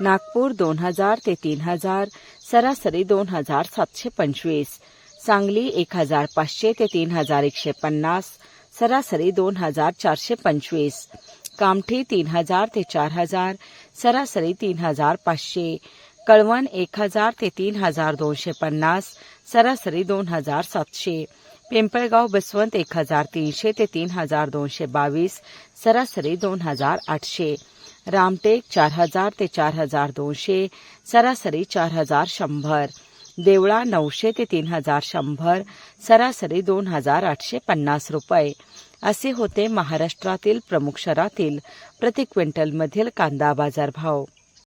नागपूर दोन हजार ते तीन हजार सरासरी दोन हजार सातशे पंचवीस सांगली एक हजार पाचशे ते तीन हजार एकशे पन्नास सरासरी दोन हजार चारशे पंचवीस कामठी तीन हजार ते चार हजार सरासरी तीन हजार पाचशे कळवण एक हजार ते तीन हजार दोनशे पन्नास सरासरी दोन हजार सातशे पिंपळगाव बसवंत एक हजार तीनशे ते तीन हजार दोनशे बावीस सरासरी दोन हजार आठशे रामटेक चार हजार ते चार हजार दोनशे सरासरी चार हजार शंभर. देवळा नऊशे ते तीन हजार शंभर सरासरी दोन हजार आठशे पन्नास रुपये. असे होते महाराष्ट्रातील प्रमुख शहरातील प्रति क्विंटलमधील कांदा बाजार भाव